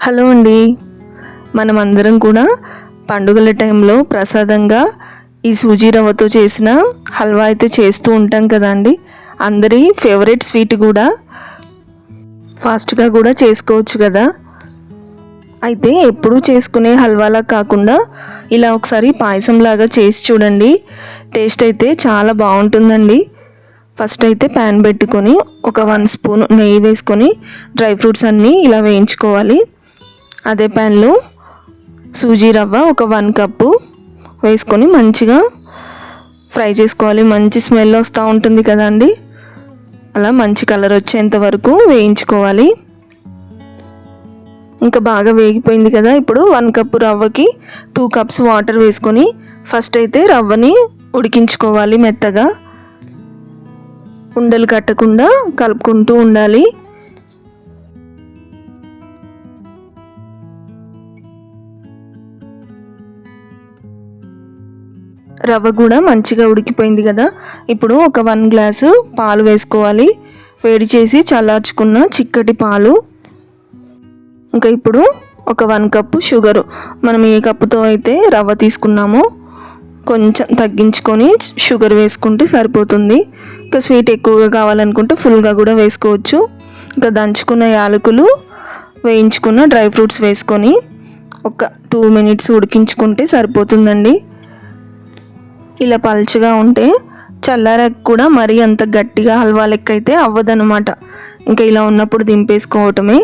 Hello అండి. మనమందరం కూడా పండుగల టైంలో ప్రసాదంగా ఈ సూజీ రవ్వతో చేసిన హల్వా అయితే చేస్తూ ఉంటాం కదండి అందరి ఫేవరెట్ స్వీట్ కూడా ఫాస్ట్గా కూడా చేసుకోవచ్చు కదా. అయితే ఎప్పుడూ చేసుకునే హల్వాలా కాకుండా ఇలా ఒకసారి పాయసంలాగా చేసి చూడండి. టేస్ట్ అయితే చాలా బాగుంటుందండి. ఫస్ట్ అయితే ప్యాన్ పెట్టుకొని ఒక వన్ స్పూన్ నెయ్యి వేసుకొని డ్రై ఫ్రూట్స్ అన్నీ ఇలా వేయించుకోవాలి. అదే ప్యాన్లో సూజీ రవ్వ ఒక వన్ కప్పు వేసుకొని మంచిగా ఫ్రై చేసుకోవాలి. మంచి స్మెల్ వస్తూ ఉంటుంది కదండి. అలా మంచి కలర్ వచ్చేంత వరకు వేయించుకోవాలి. ఇంకా బాగా వేగిపోయింది కదా. ఇప్పుడు వన్ కప్పు రవ్వకి టూ కప్స్ వాటర్ వేసుకొని ఫస్ట్ అయితే రవ్వని ఉడికించుకోవాలి మెత్తగా. ఉండలు కట్టకుండా కలుపుకుంటూ ఉండాలి. రవ్వ కూడా మంచిగా ఉడికిపోయింది కదా. ఇప్పుడు ఒక వన్ గ్లాసు పాలు వేసుకోవాలి. వేడి చేసి చల్లార్చుకున్న చిక్కటి పాలు. ఇంకా ఇప్పుడు ఒక వన్ కప్పు షుగరు. మనం ఏ కప్పుతో అయితే రవ్వ తీసుకున్నామో కొంచెం తగ్గించుకొని షుగర్ వేసుకుంటే సరిపోతుంది. ఇంకా స్వీట్ ఎక్కువగా కావాలనుకుంటే ఫుల్గా కూడా వేసుకోవచ్చు. ఇంకా దంచుకున్న యాలకులు వేయించుకున్న డ్రై ఫ్రూట్స్ వేసుకొని ఒక టూ మినిట్స్ ఉడికించుకుంటే సరిపోతుందండి. ఇలా పలుచగా ఉంటే చల్లారకు కూడా మరీ అంత గట్టిగా హల్వా లెక్క అయితే అవ్వదనమాట ఇంకా ఇలా ఉన్నప్పుడు దింపేసుకోవటమే.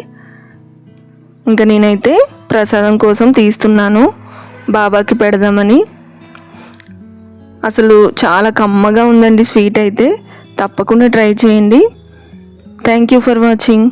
ఇంకా నేనైతే ప్రసాదం కోసం తీస్తున్నాను. బాబాకి పెడదామని. అసలు చాలా కమ్మగా ఉందండి స్వీట్ అయితే. తప్పకుండా ట్రై చేయండి. Thank you for watching